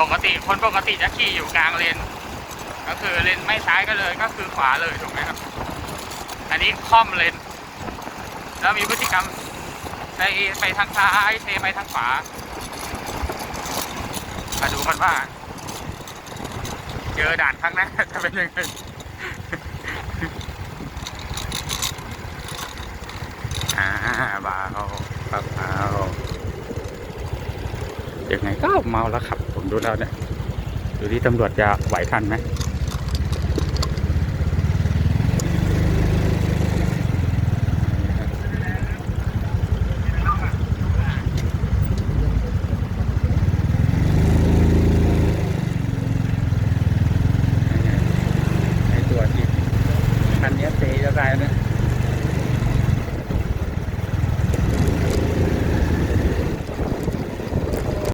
ปกติคนปกติจะขี่อยู่กลางเลนก็คือเลนไม่ซ้ายก็เลยก็คือขวาเลยถูกไหมครับ อันนี้ค่อมเลนแล้วมีพฤติกรรมไปไปทางซ้ายเทไปทางขวามาดูกันว่า เจอด่านข้างหน้าจะเป็นยังไงอ่าเบาเบาเบา ยังไงก็เมาแล้วครับ ผมดูแล้วเนี่ยดูที่ตำรวจจะไหวทันไหมให้ตัวจอีกคันนี้เซจะตายนะ